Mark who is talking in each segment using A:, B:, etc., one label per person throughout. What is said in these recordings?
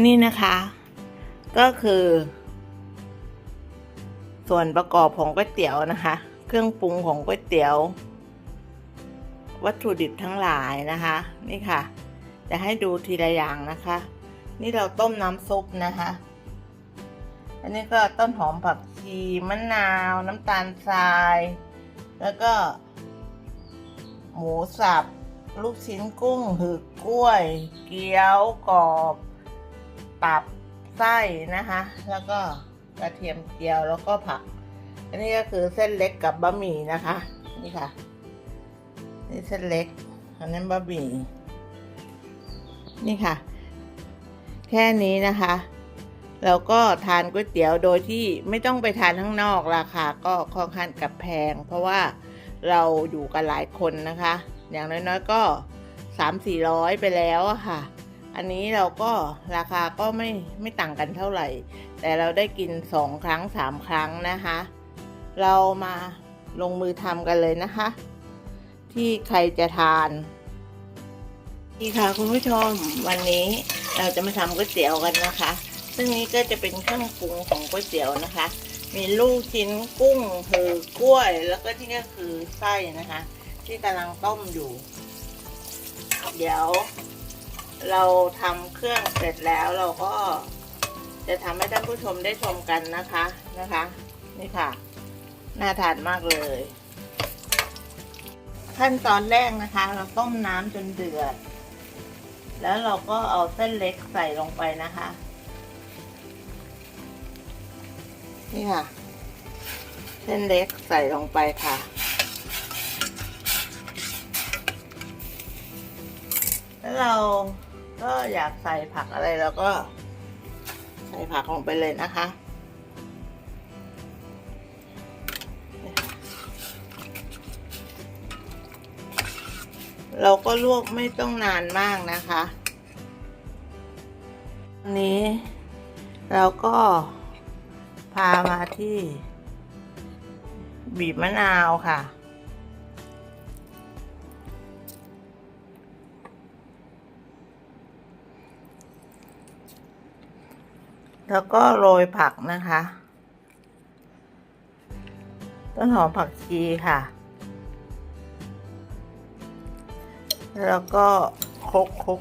A: นี่นะคะ ก็คือ ส่วนประกอบของก๋วยเตี๋ยวนะคะ เครื่องปรุงของก๋วยเตี๋ยว วัตถุดิบทั้งหลายนะคะ นี่ค่ะ จะให้ดูทีละอย่างนะคะ นี่เราต้มน้ำซุปนะคะอันนี้ก็ต้นหอมผักชีมะนาว น้ำตาลทราย แล้วก็ หมูสับ ลูกชิ้นกุ้งหือกล้วย เกี๊ยวกรอบ ตับไส้นะคะ แล้วก็กระเทียมเจียวแล้วก็ผัก อันนี้ก็คือเส้นเล็กกับบะหมี่นะคะ นี่ค่ะ นี่เส้นเล็ก อันนั้นบะหมี่ นี่ค่ะ แค่นี้นะคะแล้วก็ทานก๋วยเตี๋ยวโดยที่ไม่ต้องไปทานข้างนอกราคาก็ค่อนข้างกับแพง เพราะว่าเราอยู่กันหลายคนนะคะ อย่างน้อยๆก็สามสี่ร้อยไปแล้วอะค่ะ อันนี้เราก็ราคาก็ไม่ไม่ต่างกันเท่าไหร่ แต่เราได้กินสองครั้งสามครั้งนะคะ เรามาลงมือทำกันเลยนะคะ ที่ใครจะทานนี่ค่ะคุณผู้ชมวันนี้เราจะมาทำก๋วยเตี๋ยวกันนะคะ ซึ่งนี้ก็จะเป็นเครื่องปรุงของก๋วยเตี๋ยวนะคะ มีลูกชิ้นกุ้งคือกล้วย แล้วก็ที่ก็คือไส้นะคะ ที่กำลังต้มอยู่ เดี๋ยว เราทำเครื่องเสร็จแล้วเราก็จะทำให้ท่านผู้ชมได้ชมกันนะคะนะคะ นี่ค่ะ น่าทานมากเลย ขั้นตอนแรกนะคะ เราต้มน้ำจนเดือด แล้วเราก็เอาเส้นเล็กใส่ลงไปนะคะ นี่ค่ะ เส้นเล็กใส่ลงไปค่ะแล้วเรา ก็อยากใส่ผักอะไรเราก็ ใส่ผักลงไปเลยนะคะเราก็ลวกไม่ต้องนานมากนะคะอันนี้เราก็พามาที่บีบมะนาวค่ะ แล้วก็โรยผักนะคะ ต้นหอมผักชีค่ะ แล้วก็คลุกคลุก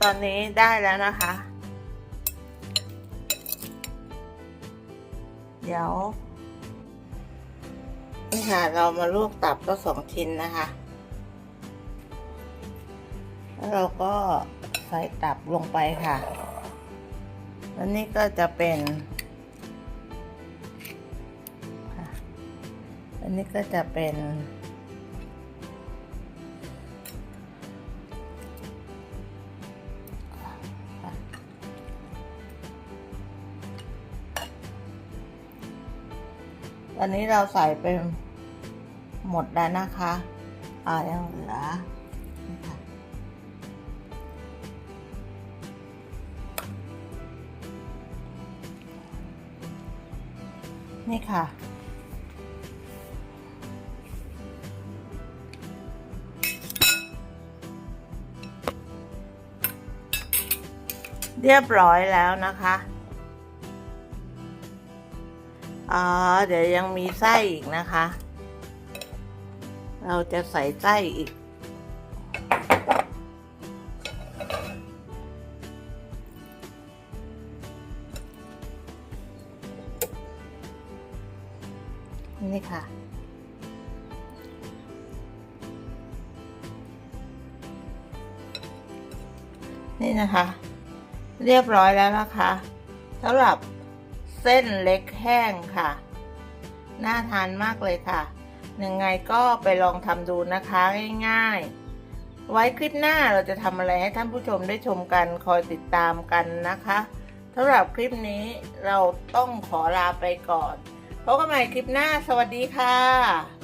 A: ตอนนี้ได้แล้วนะคะ เดี๋ยว นี่ค่ะ เรามาลวกตับก็สองชิ้นนะคะ แล้วเราก็ใส่ตับลงไปค่ะ แล้วนี่ก็จะเป็น อันนี้ก็จะเป็น ตอนนี้เราใส่ไปหมดแล้วนะคะอ่ายังเหลือนี่ค่ะนี่ค่ะเรียบร้อยแล้วนะคะ อ๋อ เดี๋ยวยังมีไส้อีกนะคะ เราจะใส่ไส้อีก นี่ค่ะ นี่นะคะ เรียบร้อยแล้วนะคะสำหรับ เส้นเล็กแห้งค่ะ น่าทานมากเลยค่ะ ยังไงก็ไปลองทำดูนะคะง่ายๆ ไว้คลิปหน้าเราจะทำอะไรให้ท่านผู้ชมได้ชมกันคอยติดตามกันนะคะสำหรับคลิปนี้เราต้องขอลาไปก่อนพบกันใหม่คลิปหน้าสวัสดีค่ะ